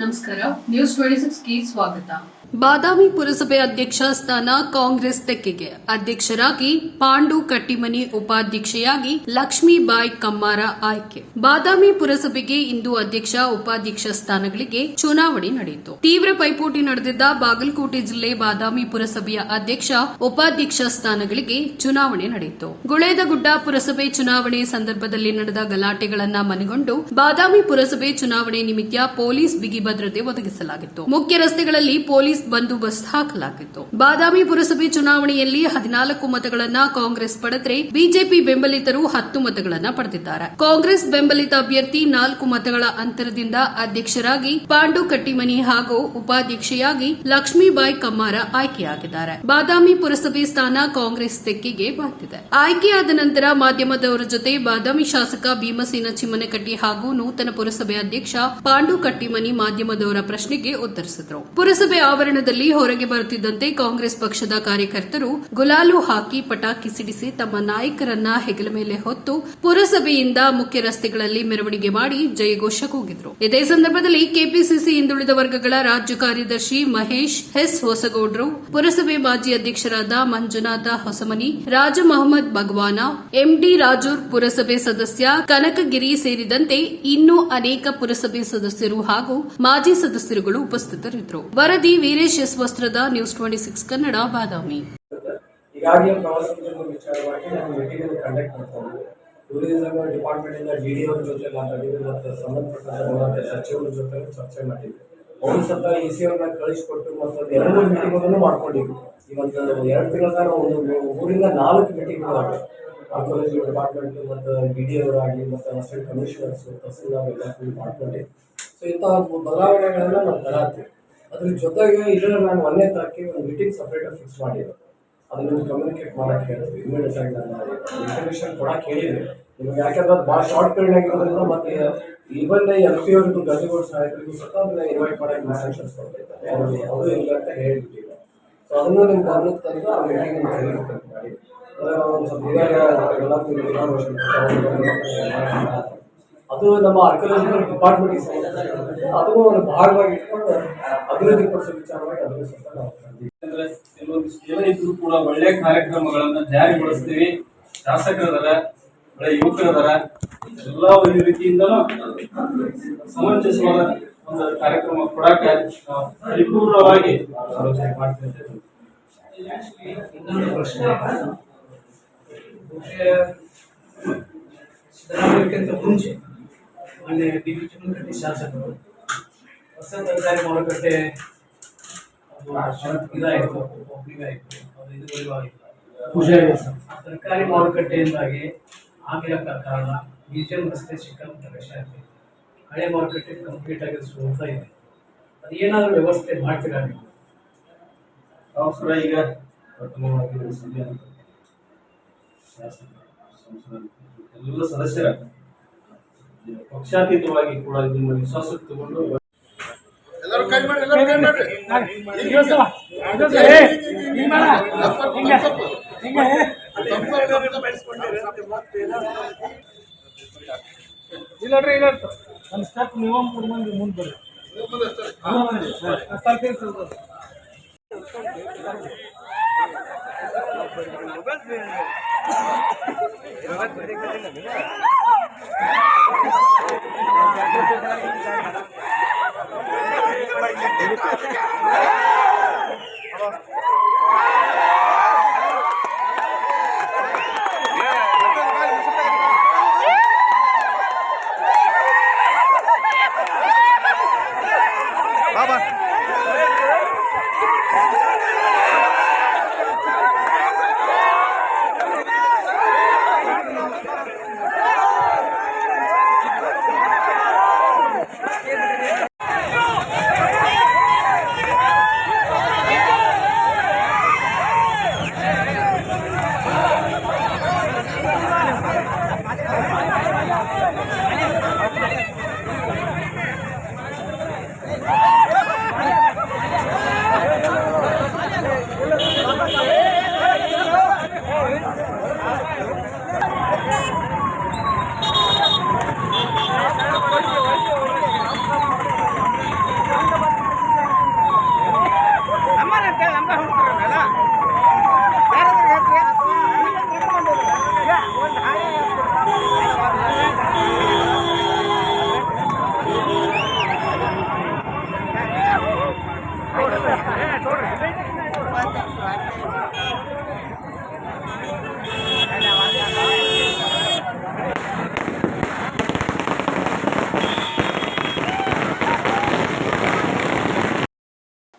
ನಮಸ್ಕಾರ. News twenty ಸಿಕ್ಸ್ಗೆ ಸ್ವಾಗತ. ಬಾದಾಮಿ ಪುರಸಭೆ ಅಧ್ಯಕ್ಷ ಸ್ಥಾನ ಕಾಂಗ್ರೆಸ್ ತೆಕ್ಕೆಗೆ. ಅಧ್ಯಕ್ಷರಾಗಿ ಪಾಂಡು ಕಟ್ಟಿಮನಿ ಉಪಾಧ್ಯಕ್ಷೆಯಾಗಿ ಲಕ್ಷ್ಮೀಬಾಯಿ ಕಮ್ಮಾರ ಆಯ್ಕೆ. ಬಾದಾಮಿ ಪುರಸಭೆಗೆ ಇಂದು ಅಧ್ಯಕ್ಷ ಉಪಾಧ್ಯಕ್ಷ ಸ್ಥಾನಗಳಿಗೆ ಚುನಾವಣೆ ನಡೆಯಿತು. ತೀವ್ರ ಪೈಪೋಟಿ ನಡೆದಿದ್ದ ಬಾಗಲಕೋಟೆ ಜಿಲ್ಲೆ ಬಾದಾಮಿ ಪುರಸಭೆಯ ಅಧ್ಯಕ್ಷ ಉಪಾಧ್ಯಕ್ಷ ಸ್ಥಾನಗಳಿಗೆ ಚುನಾವಣೆ ನಡೆಯಿತು. ಗುಳೇದಗುಡ್ಡ ಪುರಸಭೆ ಚುನಾವಣೆ ಸಂದರ್ಭದಲ್ಲಿ ನಡೆದ ಗಲಾಟೆಗಳನ್ನ ಮನಗೊಂಡು ಬಾದಾಮಿ ಪುರಸಭೆ ಚುನಾವಣೆ ನಿಮಿತ್ತ ಪೊಲೀಸ್ ಬಿಗಿ ಭದ್ರತೆ ಒದಗಿಸಲಾಗಿತ್ತು. ಮುಖ್ಯ ರಸ್ತೆಗಳಲ್ಲಿ ಪೊಲೀಸ್ ಬಂದೋಬಸ್ತ್ ಹಾಕಲಾಗಿತ್ತು. ಬಾದಾಮಿ ಪುರಸಭೆ ಚುನಾವಣೆಯಲ್ಲಿ ಹದಿನಾಲ್ಕು ಮತಗಳನ್ನ ಕಾಂಗ್ರೆಸ್ ಪಡೆದರೆ ಬಿಜೆಪಿ ಬೆಂಬಲಿತರು ಹತ್ತು ಮತಗಳನ್ನ ಪಡೆದಿದ್ದಾರೆ. ಕಾಂಗ್ರೆಸ್ ಬೆಂಬಲಿತ ಅಭ್ಯರ್ಥಿ ನಾಲ್ಕು ಮತಗಳ ಅಂತರದಿಂದ ಅಧ್ಯಕ್ಷರಾಗಿ ಪಾಂಡು ಕಟ್ಟಿಮನಿ ಹಾಗೂ ಉಪಾಧ್ಯಕ್ಷೆಯಾಗಿ ಲಕ್ಷ್ಮೀಬಾಯಿ ಕಮ್ಮಾರ ಆಯ್ಕೆಯಾಗಿದ್ದಾರೆ. ಬಾದಾಮಿ ಪುರಸಭೆ ಸ್ಥಾನ ಕಾಂಗ್ರೆಸ್ ತೆಕ್ಕಿಗೆ ಬಾಗ್ತಿದೆ ಆಯ್ಕೆಯಾದ ನಂತರ ಮಾಧ್ಯಮದವರ ಜೊತೆ ಬಾದಾಮಿ ಶಾಸಕ ಭೀಮಸೇನ ಚಿಮ್ಮನಕಟ್ಟಿ ಹಾಗೂ ನೂತನ ಪುರಸಭೆ ಅಧ್ಯಕ್ಷ ಪಾಂಡು ಕಟ್ಟಿಮನಿ ಮಾಧ್ಯಮದವರ ಪ್ರಶ್ನೆಗೆ ಉತ್ತರಿಸಿದರು. ಪುರಸಭೆ ಆವರಣದಲ್ಲಿ ಹೊರಗೆ ಬರುತ್ತಿದ್ದಂತೆ ಕಾಂಗ್ರೆಸ್ ಪಕ್ಷದ ಕಾರ್ಯಕರ್ತರು ಗುಲಾಲು ಹಾಕಿ ಪಟಾಕಿ ಸಿಡಿಸಿ ತಮ್ಮ ನಾಯಕರನ್ನ ಹೆಗಲ ಮೇಲೆ ಹೊತ್ತು ಪುರಸಭೆಯಿಂದ ಮುಖ್ಯ ರಸ್ತೆಗಳಲ್ಲಿ ಮೆರವಣಿಗೆ ಮಾಡಿ ಜಯಘೋಷ ಕೂಗಿದ್ರು. ಇದೇ ಸಂದರ್ಭದಲ್ಲಿ ಕೆಪಿಸಿಸಿ ಹಿಂದುಳಿದ ವರ್ಗಗಳ ರಾಜ್ಯ ಕಾರ್ಯದರ್ಶಿ ಮಹೇಶ್ ಎಸ್ ಹೊಸಗೌಡ್ರು, ಪುರಸಭೆ ಮಾಜಿ ಅಧ್ಯಕ್ಷರಾದ ಮಂಜುನಾಥ ಹೊಸಮನಿ, ರಾಜ ಮೊಹಮ್ಮದ್ ಭಗವಾನ, ಎಂಡಿ ರಾಜೂರ್ ಪುರಸಭೆ ಸದಸ್ಯ ಕನಕಗಿರಿ ಸೇರಿದಂತೆ ಇನ್ನೂ ಅನೇಕ ಪುರಸಭೆ ಸದಸ್ಯರು ಹಾಗೂ ಮಾಜಿ ಸದಸ್ಯರುಗಳು ಉಪಸ್ಥಿತರಿದ್ದರು. ವರದಿ Veeresh S Vastrad, news twenty six Kannada, Badami. ಈಗಾಗಲೇ ಪ್ರವಾಸೋದ್ಯಮ ವಿಚಾರವಾಗಿ ನಾವು ಮೀಟಿಂಗ್ ಕಂಡಕ್ಟ್ ಮಾಡ್ಕೊಂಡು ಟೂರಿಸಂ ಡಿಪಾರ್ಟ್ಮೆಂಟ್ ಇಂದ ಡಿ ಡಿ ಅವ್ರ ಜೊತೆ ಮಾತಾಡಿದ್ವಿ ಮತ್ತು ಸಂಬಂಧಪಟ್ಟ ಸಚಿವರ ಜೊತೆ ಚರ್ಚೆ ಮಾಡಿದ್ವಿ. ಒಂದು ಸ್ವಲ್ಪ ಇ ಸಿ ಅವ್ರನ್ನ ಕಳಿಸ್ಕೊಟ್ಟು ಮತ್ತು ಒಂದು ಎರಡು ಮೀಟಿಂಗ್ಗಳನ್ನು ಮಾಡ್ಕೊಂಡಿದ್ವಿ. ಈ ಎರಡು ತಿಂಗಳ ಒಂದು ಊರಿಂದ ನಾಲ್ಕು ಮೀಟಿಂಗ್ಗಳು ಆಗಿ ಆರ್ಕೋಲಜಿ ಡಿಪಾರ್ಟ್ಮೆಂಟ್ ಮತ್ತು ಡಿ ಡಿ ಅವರಾಗಲಿ ಮತ್ತು ಅಸಿಸ್ಟೆಂಟ್ ಕಮಿಷನರ್ಸ್, ತಹಸೀಲ್ದಾರ್ ಎಲ್ಲ ಕೂಡಿ ಮಾಡ್ಕೊಂಡು ಸೊ ಇಂತಹ ಬದಲಾವಣೆಗಳನ್ನು ನಾವು ತರಾತೀವಿ ಅದ್ರ ಜೊತೆಗೆ ಇದನ್ನ ನಾನು ಒಂದನೇ ತಾರೀಕಿಗೆ ಒಂದು ಮೀಟಿಂಗ್ ಸಪ್ರೇಟಾಗಿ ಫಿಕ್ಸ್ ಮಾಡಿದ್ದೆ ಅದನ್ನ ಕಮ್ಯುನಿಕೇಟ್ ಮಾಡೋಕೆ ಹೇಳ್ತೀವಿ ಇಮಿಡಿಯೇಟ್ ಆಗಿ ನಾನು ಇನ್ಫಾರ್ಮೇಷನ್ ಕೊಡಕ್ಕೆ ಹೇಳಿದೆ ನಿಮ್ಗೆ ಯಾಕಂದ್ರೆ ಅದು ಭಾಳ ಶಾರ್ಟ್ ಪೀರಿಯಡ್ ಆಗಿರೋದ್ರಿಂದ ಮತ್ತೆ ಈವನ್ ಎಲ್ ಪಿ ಅವ್ರಿಗೂ ಗಜಗೋಡ್ ಸಾಹೇಬರಿಗೂ ಸಹ ಅದನ್ನ ಇನ್ವೈಟ್ ಮಾಡಕ್ಕೆ ಇನ್ಸ್ಟ್ರಕ್ಷನ್ಸ್ ಕೊಡ್ತಿದ್ದಾರೆ ಅವರು ಇಲ್ಲ ಅಂತ ಹೇಳಿಬಿಟ್ಟಿಲ್ಲ ಸೊ ಅದನ್ನು ನಿಮ್ಮ ಗಮನಕ್ಕೆ ತಂದು ಆ ಮೀಟಿಂಗ್ ಮಾಡಿ. ಅಂದರೆ ಒಂದು ಸ್ವಲ್ಪ ಇವಾಗ ಎಲ್ಲ ಅದು ನಮ್ಮ ಆರ್ಕಿಯಾಲಜಿಕಲ್ ಡಿಪಾರ್ಟ್ಮೆಂಟ್ ಅದು ಒಂದು ಭಾಗವಾಗಿ ಇಟ್ಕೊಂಡು ಅಭಿವೃದ್ಧಿ ಪಡಿಸೋ ವಿಚಾರವಾಗಿ ಅದನ್ನು ಸ್ವಲ್ಪ ನಾವು ತಂದಿದ್ದೀವಿ. ಕೆಲವೊಂದಿಷ್ಟು ಇದ್ರು ಕೂಡ ಒಳ್ಳೆ ಕಾರ್ಯಕ್ರಮಗಳನ್ನ ಜಾರಿಗೊಳಿಸ್ತೀವಿ ಶಾಸಕರದರ ಒಳ್ಳೆ ಯುವಕರದಾರ ಎಲ್ಲ ಒಂದು ರೀತಿಯಿಂದಲೂ ಸಮಂಜಸವಾದ ಒಂದು ಕಾರ್ಯಕ್ರಮ ಕೊಡಾಕ ಪರಿಪೂರ್ಣವಾಗಿ ಆಲೋಚನೆ. ಇನ್ನೊಂದು ಪ್ರಶ್ನೆ ಮುಂಚೆ ಮೊನ್ನೆ ಡಿ ವಿ ಚುಮನಕಟ್ಟಿ ಶಾಸಕರು ಹೊಸ ತರಕಾರಿ ಮಾರುಕಟ್ಟೆ ಇದಾಯಿತು ಒಬ್ಲಿಂಗ್ ಆಯಿತು ಅದು ಇದು ಆಗಿಲ್ಲ ಆ ತರಕಾರಿ ಮಾರುಕಟ್ಟೆಯಿಂದಾಗಿ ಆಗಿರಕ್ಕ ಕಾರಣ ಮ್ಯೂಸಿಯಂ ರಸ್ತೆ ಸಿಕ್ಕಾಪಟ್ಟೆ ಕಷ್ಟ ಆಗ್ತಿದೆ ಹಳೆ ಮಾರುಕಟ್ಟೆ ಕಂಪ್ಲೀಟ್ ಆಗಿ ಹೋಗ್ತಾ ಇದೆ. ಅದು ಏನಾದರೂ ವ್ಯವಸ್ಥೆ ಮಾಡ್ತೀರಾ ನೀವು? ನಾವು ಈಗ ಪ್ರಥಮವಾಗಿ ಎಲ್ಲ ಸದಸ್ಯರ ಪಕ್ಷಾತೀತವಾಗಿ ಕೂಡ ನಿಮ್ಮ ವಿಶ್ವಾಸ ತಗೊಂಡು ಎಲ್ಲರೂ ಕೈ ಮಾಡಿ ಎಲ್ಲರೂ ಕೈ ಮಾಡಿ. ಸ್ಟೆಪ್ ನೀವು ಮೂರು ಮಂದಿ ಮುಂದೆ Baba.